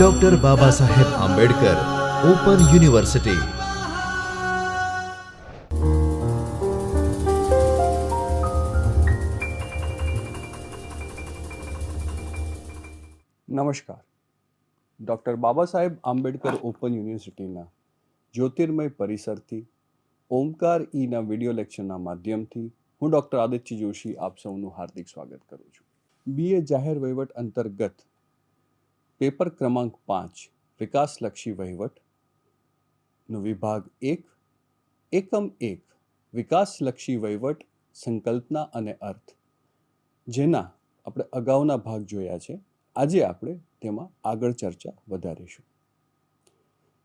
Doctor Baba Saheb Ambedkar open university નમસ્કાર. Doctor Baba Saheb Ambedkar open યુનિવર્સિટીના જ્યોતિર્મય પરિસરથી ઓમકાર ઈના વિડિયો લેક્ચરના માધ્યમથી હું ડૉક્ટર આદિત્ય જોશી આપ સૌનું હાર્દિક સ્વાગત કરું છું. બીએ જાહેર વહીવટ અંતર્ગત પેપર ક્રમાંક પાંચ, વિકાસલક્ષી વહીવટનો વિભાગ એક, એકમ એક, વિકાસલક્ષી વહીવટ, સંકલ્પના અને અર્થ. જેના આપણે અગાઉના ભાગ જોયા છે. આજે આપણે તેમાં આગળ ચર્ચા વધારીશું.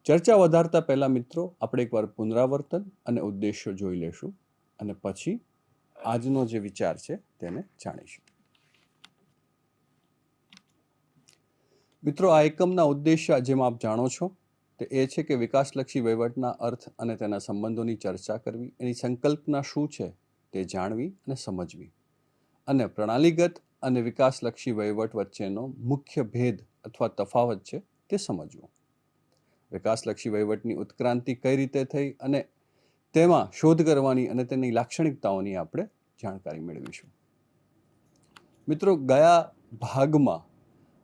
ચર્ચા વધારતા પહેલાં મિત્રો, આપણે એકવાર પુનરાવર્તન અને ઉદ્દેશ્યો જોઈ લેશું અને પછી આજનો જે વિચાર છે તેને જાણીશું. મિત્રો, આ એકમના ઉદ્દેશ્ય જેમ આપ જાણો છો તે એ છે કે વિકાસલક્ષી વહીવટના અર્થ અને તેના સંબંધોની ચર્ચા કરવી, એની સંકલ્પના શું છે તે જાણવી અને સમજવી. અને પ્રણાલીગત અને વિકાસલક્ષી વહીવટ વચ્ચેનો મુખ્ય ભેદ અથવા તફાવત છે તે સમજવું. વિકાસલક્ષી વહીવટની ઉત્ક્રાંતિ કઈ રીતે થઈ અને તેમાં શોધ કરવાની અને તેની લાક્ષણિકતાઓની આપણે જાણકારી મેળવીશું. મિત્રો, ગયા ભાગમાં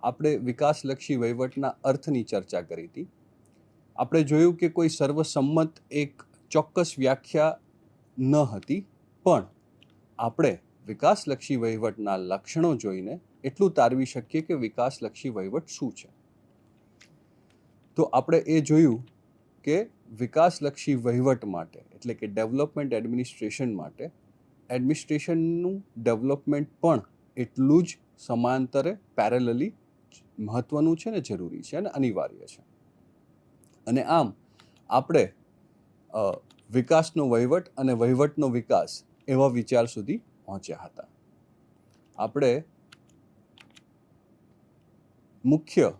આપણે વિકાસલક્ષી વહીવટના અર્થની ચર્ચા કરી હતી. આપણે જોયું કે કોઈ સર્વસંમત એક ચોક્કસ વ્યાખ્યા ન હતી, પણ આપણે વિકાસલક્ષી વહીવટના લક્ષણો જોઈને એટલું તારવી શકીએ કે વિકાસલક્ષી વહીવટ શું છે. તો આપણે એ જોયું કે વિકાસલક્ષી વહીવટ માટે, એટલે કે ડેવલપમેન્ટ એડમિનિસ્ટ્રેશન માટે, એડમિનિસ્ટ્રેશનનું ડેવલપમેન્ટ પણ એટલું જ સમાંતરે, પેરેલલી મહત્વનું છે ને જરૂરી છે અને અનિવાર્ય છે. અને આમ, આપણે વિકાસનો વહીવટ અને વહીવટનો વિકાસ એવા વિચાર સુધી પહોંચ્યા હતા. આપણે મુખ્ય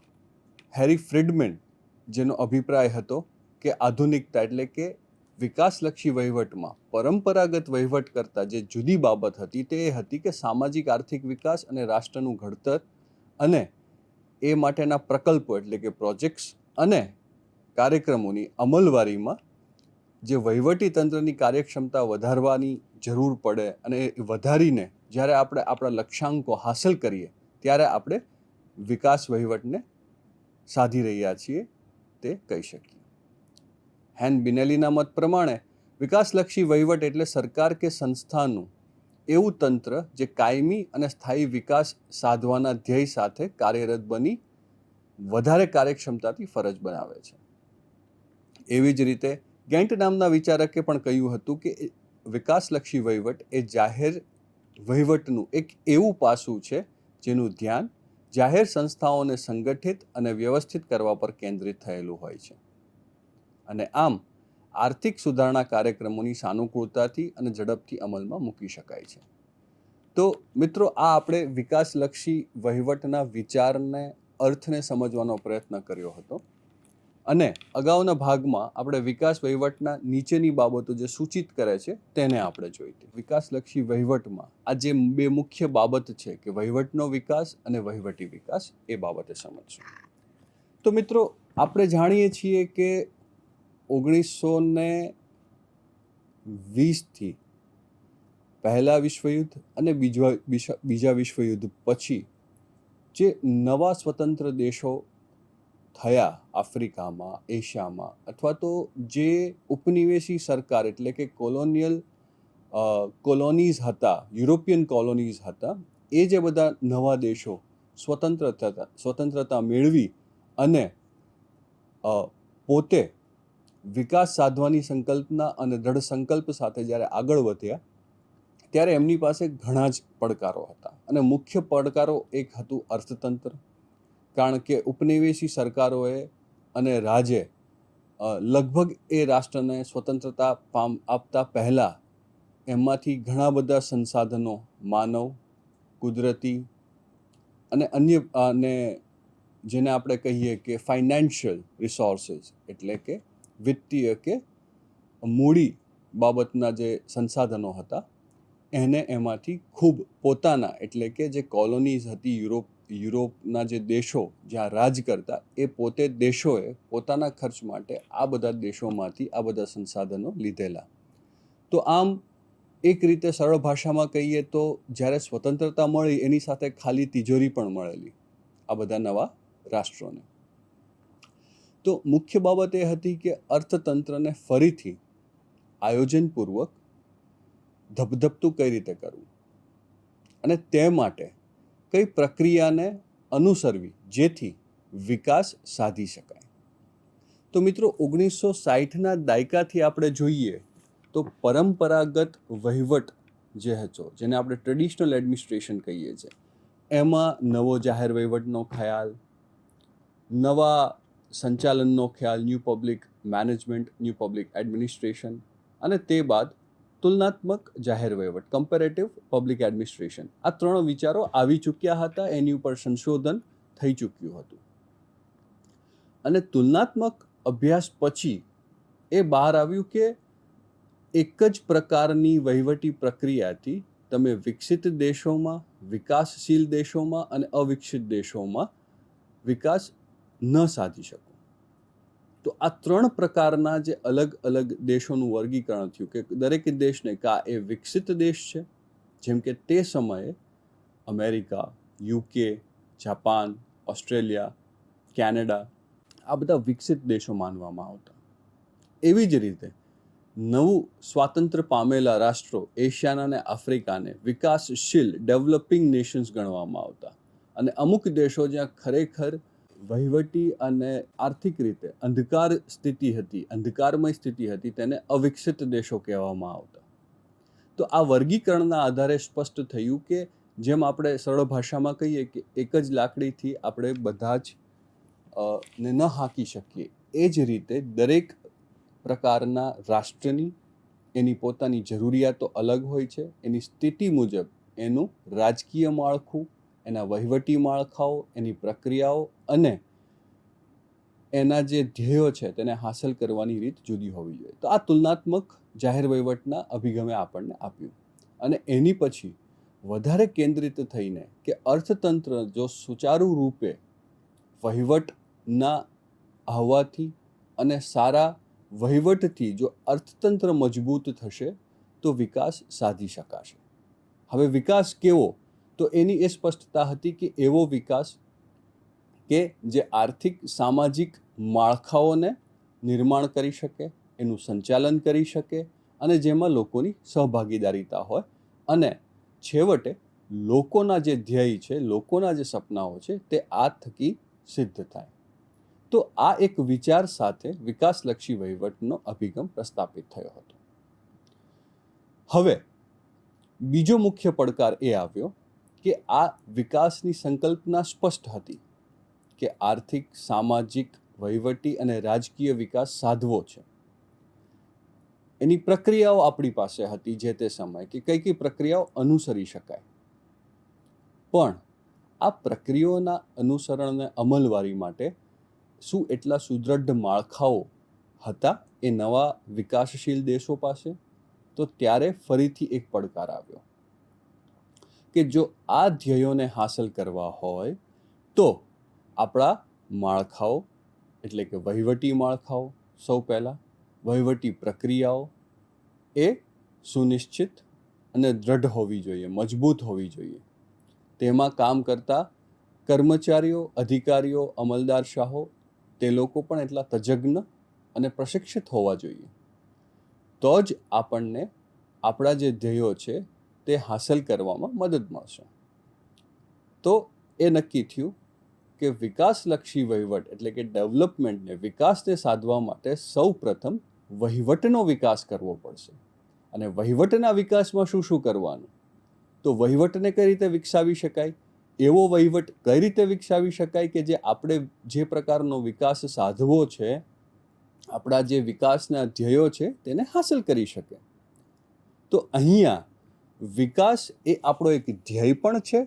હેરી ફ્રિડમેન જેનો અભિપ્રાય હતો કે આધુનિકતા એટલે કે વિકાસલક્ષી વહીવટમાં પરંપરાગત વહીવટ કરતાં જે જુદી બાબત હતી તે એ હતી કે સામાજિક આર્થિક વિકાસ અને રાષ્ટ્રનું ઘડતર અને એ માટેના પ્રકલ્પો એટલે કે પ્રોજેક્ટ્સ અને કાર્યક્રમોની અમલવારીમાં જે વહીવટી તંત્રની કાર્યક્ષમતા વધારવાની જરૂર પડે અને એ વધારીને જ્યારે આપણે આપણા લક્ષ્યાંકો હાંસલ કરીએ, ત્યારે આપણે વિકાસ વહીવટને સાધી રહ્યા છીએ તે કહી શકીએ. હેન બિનેલીના મત પ્રમાણે, વિકાસલક્ષી વહીવટ એટલે સરકાર કે સંસ્થાનું એવું તંત્ર જે કાયમી અને સ્થાયી વિકાસ સાધવાના ધ્યેય સાથે કાર્યરત બની વધારે કાર્યક્ષમતાથી ફરજ બનાવે છે. એવી જ રીતે ગેન્ટ નામના વિચારકે પણ કહ્યું હતું કે વિકાસલક્ષી વહીવટ એ જાહેર વહીવટનું એક એવું પાસું છે જેનું ધ્યાન જાહેર સંસ્થાઓને સંગઠિત અને વ્યવસ્થિત કરવા પર કેન્દ્રિત થયેલું હોય છે. અને આમ આર્થિક સુધારણા કાર્યક્રમોની સાનુકૂળતાથી અને ઝડપથી અમલમાં મૂકી શકાય છે. તો મિત્રો, આ આપણે વિકાસલક્ષી વહીવટના વિચારને, અર્થને સમજવાનો પ્રયત્ન કર્યો હતો. અને અગાઉના ભાગમાં આપણે વિકાસ વહીવટના નીચેની બાબતો જે સૂચિત કરે છે તેને આપણે જોઈ હતી. વિકાસલક્ષી વહીવટમાં આ જે બે મુખ્ય બાબત છે કે વહીવટનો વિકાસ અને વહીવટી વિકાસ, એ બાબતે સમજશું. તો મિત્રો, આપણે જાણીએ છીએ કે ઓગણીસો ને વીસથી પહેલા વિશ્વયુદ્ધ અને બીજા બીજા- વિશ્વયુદ્ધ પછી જે નવા સ્વતંત્ર દેશો થયા આફ્રિકામાં, એશિયામાં અથવા તો જે ઉપનિવેશી સરકાર એટલે કે કોલોનિયલ કોલોનીઝ હતા, યુરોપિયન કોલોનીઝ હતા, એ જે બધા નવા દેશો સ્વતંત્ર થતા સ્વતંત્રતા મેળવી અને પોતે વિકાસ સાધવાની સંકલ્પના અને દ્રઢ સંકલ્પ સાથે જ્યારે આગળ વધ્યા, ત્યારે એમની પાસે ઘણા જ પડકારો હતા. અને મુખ્ય પડકારો એક હતું અર્થતંત્ર. કારણ કે ઉપનિવેશી સરકારોએ અને રાજે લગભગ એ રાષ્ટ્રને સ્વતંત્રતા પામ આપતા પહેલાં એમાંથી ઘણા બધા સંસાધનો, માનવ, કુદરતી અને અન્ય, અને જેને આપણે કહીએ કે ફાઇનાન્શિયલ રિસોર્સિસ એટલે કે વિત્તીય કે મૂડી બાબતના જે સંસાધનો હતા, એને એમાંથી ખૂબ પોતાના, એટલે કે જે કોલોનીઝ હતી યુરોપ, યુરોપના જે દેશો જ્યાં રાજ કરતા, એ પોતે દેશોએ પોતાના ખર્ચ માટે આ બધા દેશોમાંથી આ બધા સંસાધનો લીધેલા. તો આમ એક રીતે સરળ ભાષામાં કહીએ તો જ્યારે સ્વતંત્રતા મળી, એની સાથે ખાલી તિજોરી પણ મળેલી આ બધા નવા રાષ્ટ્રોને. તો મુખ્ય બાબત એ હતી કે અર્થતંત્રને ફરીથી આયોજનપૂર્વક ધબધબતું કઈ રીતે કરવું? અને તે માટે કઈ પ્રક્રિયાને અનુસરવી જેથી વિકાસ સાધી શકાય? તો મિત્રો, ઓગણીસો સાઠના દાયકાથી આપણે જોઈએ તો પરંપરાગત વહીવટ જે હતો, જેને આપણે ટ્રેડિશનલ એડમિનિસ્ટ્રેશન કહીએ છીએ, એમાં નવો જાહેર વહીવટનો ખ્યાલ, નવા સંચાલનનો ખ્યાલ new public management new public administration અને તે બાદ તુલનાત્મક જાહેર વહીવટ કમ્પેરેટિવ પબ્લિક એડમિનિસ્ટ્રેશન આ ત્રણ વિચારો આવી ચૂક્યા હતા, એની ઉપર સંશોધન થઈ ચૂક્યું હતું. અને તુલનાત્મક અભ્યાસ પછી એ બહાર આવ્યું કે એક જ પ્રકારની વહીવટી પ્રક્રિયાથી તમે વિકસિત દેશોમાં, વિકાસશીલ દેશોમાં અને અવિકસિત દેશોમાં વિકાસ ન સાધી શકો. તો આ ત્રણ પ્રકારના જે અલગ અલગ દેશોનું વર્ગીકરણ થયું કે દરેક દેશને કા એ વિકસિત દેશ છે, જેમ કે તે સમયે America, UK, Japan, Australia, Canada આ બધા વિકસિત દેશો માનવામાં આવતા. એવી જ રીતે નવું સ્વાતંત્ર્ય પામેલા રાષ્ટ્રો એશિયાના અને આફ્રિકાને વિકાસશીલ, ડેવલપિંગ નેશન્સ ગણવામાં આવતા. અને અમુક દેશો જ્યાં ખરેખર વહીવટી અને આર્થિક રીતે અંધકાર સ્થિતિ હતી, અંધકારમય સ્થિતિ હતી તેને અવિકસિત દેશો કહેવામાં આવતા. તો આ વર્ગીકરણના આધારે સ્પષ્ટ થયું કે જેમ આપણે સરળ ભાષામાં કહીએ કે એક જ લાકડીથી આપણે બધા જ ને ન હાંકી શકીએ. એ જ રીતે દરેક પ્રકારના રાષ્ટ્રની એની પોતાની જરૂરિયાતો અલગ હોય છે. એની સ્થિતિ મુજબ એનું રાજકીય માળખું, એના વહીવટી માળખાઓ, એની પ્રક્રિયાઓ અને એના જે ધ્યેયો છે તેને હાંસલ કરવાની રીત જુદી હોવી જોઈએ. તો આ તુલનાત્મક જાહેર વહીવટના અભિગમે આપણને આપ્યું. અને એની પછી વધારે કેન્દ્રિત થઈને કે અર્થતંત્ર જો સુચારુ રૂપે વહીવટના આવવાથી અને સારા વહીવટથી જો અર્થતંત્ર મજબૂત થશે, તો વિકાસ સાધી શકાશે. હવે વિકાસ કેવો? તો એની એ સ્પષ્ટતા હતી કે એવો વિકાસ કે જે આર્થિક, સામાજિક માળખાઓને નિર્માણ કરી શકે, એનું સંચાલન કરી શકે અને જેમાં લોકોની સહભાગીદારીતા હોય. અને છેવટે લોકોના જે ધ્યેય છે, લોકોના જે સપનાઓ છે, તે આ થકી સિદ્ધ થાય. તો આ એક વિચાર સાથે વિકાસલક્ષી વહીવટનો અભિગમ પ્રસ્થાપિત થયો હતો. હવે બીજો મુખ્ય પડકાર એ આવ્યો કે આ વિકાસની સંકલ્પના સ્પષ્ટ હતી. કે આર્થિક, સામાજિક, વહીવટી અને રાજકીય વિકાસ સાધવો છે. એની પ્રક્રિયાઓ આપણી પાસે હતી જે તે સમયે કે કઈ કઈ પ્રક્રિયાઓ અનુસરી શકાય. પણ આ પ્રક્રિયાઓના અનુસરણને અમલવારી માટે શું એટલા સુદૃઢ માળખાઓ હતા એ નવા વિકાસશીલ દેશો પાસે? તો ત્યારે ફરીથી એક પડકાર આવ્યો કે જો આ ધ્યેયોને હાંસલ કરવા હોય તો આપણા માળખાઓ, એટલે કે વહીવટી માળખાઓ સૌ પહેલાં, વહીવટી પ્રક્રિયાઓ એ સુનિશ્ચિત અને દ્રઢ હોવી જોઈએ, મજબૂત હોવી જોઈએ. તેમાં કામ કરતા કર્મચારીઓ, અધિકારીઓ અમલદારશાહો તે લોકો પણ એટલા તજજ્ઞ અને પ્રશિક્ષિત હોવા જોઈએ. તો જ આપણને આપણા જે ધ્યેયો છે તે હાંસલ કરવામાં મદદ મળશે. તો એ નક્કી થયું કે વિકાસલક્ષી વહીવટ એટલે કે ડેવલપમેન્ટને વિકાસને સાધવા માટે સૌ પ્રથમ વહીવટનો વિકાસ કરવો પડશે. અને વહીવટના વિકાસમાં શું શું કરવાનું? તો વહીવટને કઈ રીતે વિકસાવી શકાય? એવો વહીવટ કઈ રીતે વિકસાવી શકાય કે જે આપણે જે પ્રકારનો વિકાસ સાધવો છે, આપણા જે વિકાસના ધ્યેયો છે તેને હાંસલ કરી શકે. તો અહીંયા વિકાસ એ આપણો એક ધ્યેય પણ છે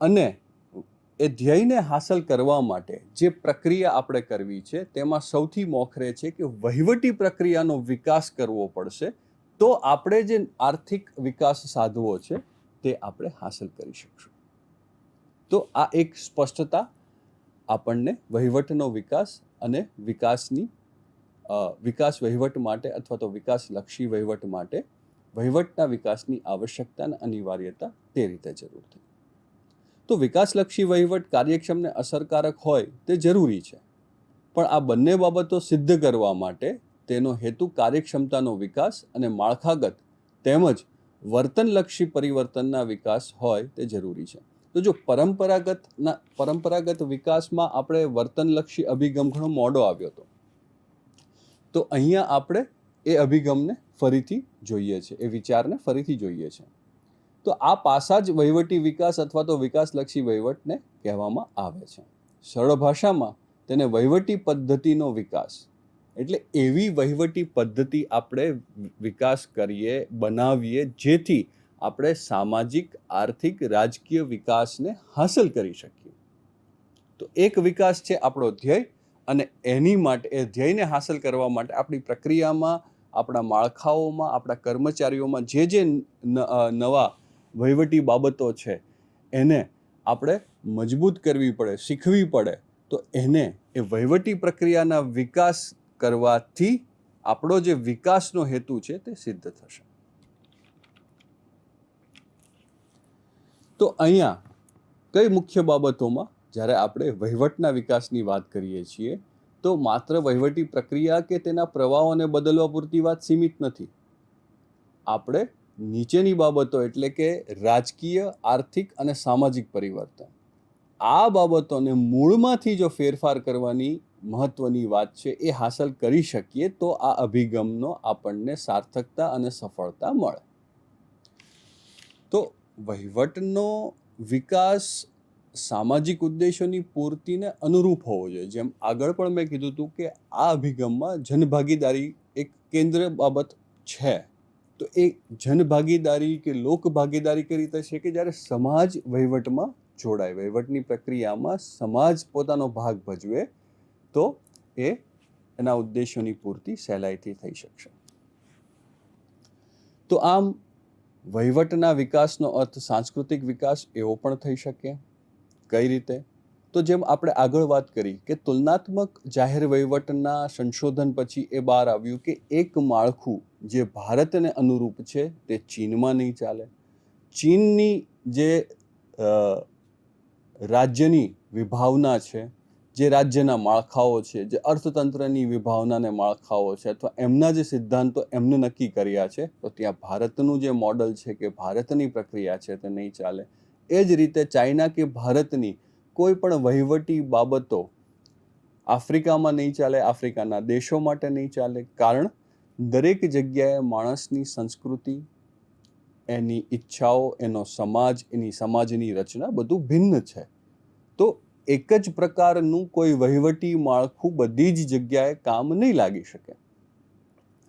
અને એ ધ્યેયને હાંસલ કરવા માટે જે પ્રક્રિયા આપણે કરવી છે, તેમાં સૌથી મોખરે છે કે વહીવટી પ્રક્રિયાનો વિકાસ કરવો પડશે, તો આપણે જે આર્થિક વિકાસ સાધવો છે, તે આપણે હાંસલ કરી શકશું. તો આ એક સ્પષ્ટતા આપણને વહીવટનો વિકાસ અને વિકાસની વિકાસ વહીવટ માટે અથવા તો વિકાસલક્ષી વહીવટ માટે વહીવટના વિકાસની આવશ્યકતા અને અનિવાર્યતા તે રીતે જરૂર થઈ તો વિકાસલક્ષી વહીવટ કાર્યક્ષમ ને અસરકારક હોય તે જરૂરી છે. પણ આ બંને બાબતો સિદ્ધ કરવા માટે તેનો હેતુ કાર્યક્ષમતાનો વિકાસ અને માળખાગત તેમજ વર્તનલક્ષી પરિવર્તનના વિકાસ હોય તે જરૂરી છે. તો જો પરંપરાગતના પરંપરાગત વિકાસમાં આપણે વર્તનલક્ષી અભિગમ ઘણો મોડો આવ્યો હતો તો અહીંયા આપણે એ અભિગમને ફરીથી જોઈએ છે, એ વિચારને ફરીથી જોઈએ છે. તો આ પાસા જ વહીવટી વિકાસ અથવા તો વિકાસલક્ષી વહીવટને કહેવામાં આવે છે. સરળ ભાષામાં તેને વહીવટી પદ્ધતિનો વિકાસ. એટલે એવી વહીવટી પદ્ધતિ આપણે વિકાસ કરીએ, બનાવીએ, જેથી આપણે સામાજિક, આર્થિક, રાજકીય વિકાસને હાંસલ કરી શકીએ. તો એક વિકાસ છે આપણો ધ્યેય અને એની માટે, એ ધ્યેયને હાંસલ કરવા માટે આપણી પ્રક્રિયામાં, આપણા માળખાઓમાં, આપણા કર્મચારીઓમાં જે જે નવા વહીવટી બાબતો છે, એને આપણે મજબૂત કરવી પડે, શીખવી પડે, તો એને એ વહીવટી પ્રક્રિયાના વિકાસ કરવાથી આપણો જે વિકાસનો હેતુ છે તે સિદ્ધ થશે. તો અહીંયા કઈ મુખ્ય બાબતોમાં જ્યારે આપણે વહીવટના વિકાસની વાત કરીએ છીએ, તો માત્ર વહીવટી પ્રક્રિયા કે તેના પ્રવાહોને બદલવા પૂરતી વાત સીમિત નથી. આપણે નીચેની બાબતો એટલે કે રાજકીય, આર્થિક અને સામાજિક પરિવર્તન. આ બાબતોને મૂળમાંથી જો ફેરફાર કરવાની મહત્વની વાત છે, એ હાંસલ કરી શકીએ તો આ અભિગમનો આપણને સાર્થકતા અને સફળતા મળે. તો વહીવટનો વિકાસ સામાજિક ઉદ્દેશોની પૂર્તિને અનુરૂપ હોવો જોઈએ. જેમ આગળ પણ મેં કીધું હતું કે આ અભિગમમાં જનભાગીદારી એક કેન્દ્ર બાબત છે. તો એ જનભાગીદારી કે લોક ભાગીદારી કઈ રીતે છે કે જ્યારે સમાજ વહીવટમાં જોડાય, વહીવટની પ્રક્રિયામાં સમાજ પોતાનો ભાગ ભજવે, તો એ એના ઉદ્દેશોની પૂર્તિ સહેલાઈથી થઈ શકશે. તો આમ વહીવટના વિકાસનો અર્થ સાંસ્કૃતિક વિકાસ એવો પણ થઈ શકે. કઈ રીતે? તો જેમ આપણે આગળ વાત કરી કે તુલનાત્મક જાહેર વહીવટના સંશોધન પછી એ બહાર આવ્યું કે એક માળખું જે ભારતને અનુરૂપ છે તે ચીનમાં નહીં ચાલે. ચીનની જે રાજ્યની વિભાવના છે, જે રાજ્યના માળખાઓ છે, જે અર્થતંત્રની વિભાવનાને માળખાઓ છે અથવા એમના જે સિદ્ધાંતો એમને નક્કી કર્યા છે, તો ત્યાં ભારતનું જે મોડલ છે કે ભારતની પ્રક્રિયા છે તે નહીં ચાલે. એ જ રીતે ચાઇના કે ભારતની કોઈ પણ વહીવટી બાબતો આફ્રિકામાં નહીં ચાલે, આફ્રિકાના દેશો માટે નહીં ચાલે, કારણ દરેક જગ્યાએ માણસની સંસ્કૃતિ, એની ઈચ્છાઓ, એનો સમાજ, એની સમાજની રચના બધું ભિન્ન છે. તો એક જ પ્રકારનું કોઈ વહીવટી માળખું બધી જ જગ્યાએ કામ નહીં લાગી શકે.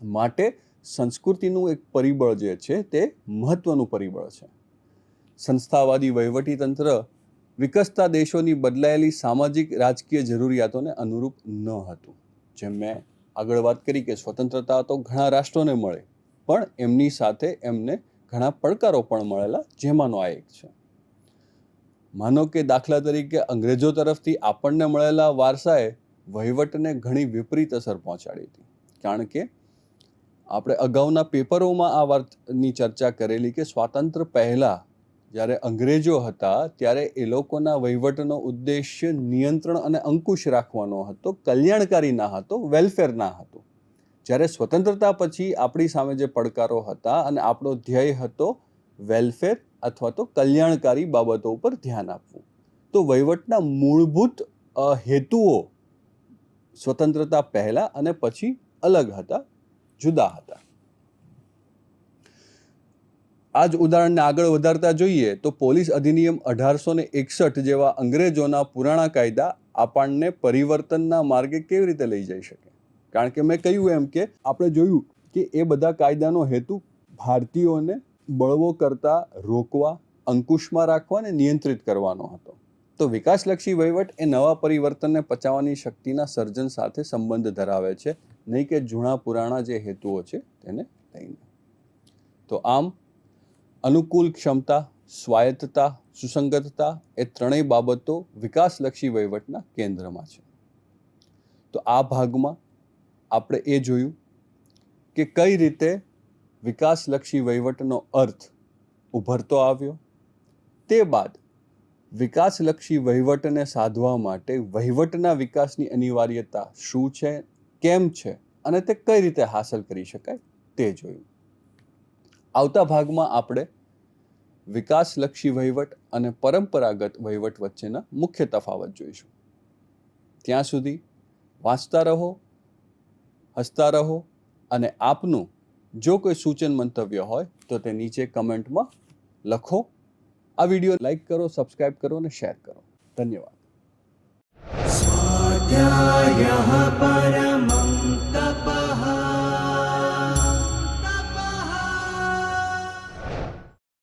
માટે સંસ્કૃતિનું એક પરિબળ જે છે તે મહત્વનું પરિબળ છે. સંસ્થાવાદી વહીવટી તંત્ર વિકસતા દેશોની બદલાયેલી સામાજિક રાજકીય જરૂરિયાતોને અનુરૂપ ન હતું. જેમ મેં આગળ વાત કરી કે સ્વતંત્રતા તો ઘણા રાષ્ટ્રોને મળે, પણ એમની સાથે એમને ઘણા પડકારો પણ મળેલા જેમાંનો આ એક છે. માનો કે દાખલા તરીકે અંગ્રેજો તરફથી આપણને મળેલા વારસાએ વહીવટને ઘણી વિપરીત અસર પહોંચાડી હતી. કારણ કે આપણે અગાઉના પેપરોમાં આ વાતની ચર્ચા કરેલી કે સ્વાતંત્ર્ય પહેલાં જ્યારે અંગ્રેજો હતા, ત્યારે એ લોકોના વહીવટનો ઉદ્દેશ્ય નિયંત્રણ અને અંકુશ રાખવાનો હતો, કલ્યાણકારી ના હતો વેલફેર ના હતો. જ્યારે સ્વતંત્રતા પછી આપણી સામે જે પડકારો હતા અને આપણો ધ્યેય હતો વેલફેર અથવા તો કલ્યાણકારી બાબતો ઉપર ધ્યાન આપવું. તો વહીવટના મૂળભૂત હેતુઓ સ્વતંત્રતા પહેલાં અને પછી અલગ હતા, જુદા હતા. આ જ ઉદાહરણને આગળ વધારતા જોઈએ તો પોલીસ અધિનિયમ અઢારસો ને એકસઠ જેવા અંગ્રેજોના પુરાણા કાયદા આપણને પરિવર્તનના માર્ગે કેવી રીતે લઈ જઈ શકે? કારણ કે મેં કહ્યું એમ કે આપણે જોયું કે એ બધા કાયદાનો હેતુ ભારતીયોને બળવો કરતા, રોકવા, અંકુશમાં રાખવા અને નિયંત્રિત કરવાનો હતો. તો વિકાસલક્ષી વહીવટ એ નવા પરિવર્તનને પચાવવાની શક્તિના સર્જન સાથે સંબંધ ધરાવે છે. નહીં કે જૂના પુરાણા જે હેતુઓ છે તેને લઈને. તો આમ અનુકૂળ ક્ષમતા, સ્વાયત્તતા, સુસંગતતા એ ત્રણેય બાબતો વિકાસલક્ષી વહીવટના કેન્દ્રમાં છે. તો આ ભાગમાં આપણે એ જોયું કે કઈ રીતે વિકાસલક્ષી વહીવટનો અર્થ ઉભરતો આવ્યો, તે બાદ વિકાસલક્ષી વહીવટને સાધવા માટે વહીવટના વિકાસની અનિવાર્યતા શું છે, કેમ છે અને તે કઈ રીતે હાંસલ કરી શકાય તે જોયું. આવતા ભાગમાં આપણે વિકાસલક્ષી વહીવટ અને પરંપરાગત વહીવટ વચ્ચેના મુખ્ય તફાવત જોઈશું. ત્યાં સુધી વાંચતા રહો, હસતા રહો અને આપનું જો કોઈ સૂચન મંતવ્ય હોય તો તે નીચે કમેન્ટમાં લખો. આ વીડિયો લાઈક કરો સબસ્ક્રાઈબ કરો અને શેર કરો. ધન્યવાદ. સ્વાધ્યાય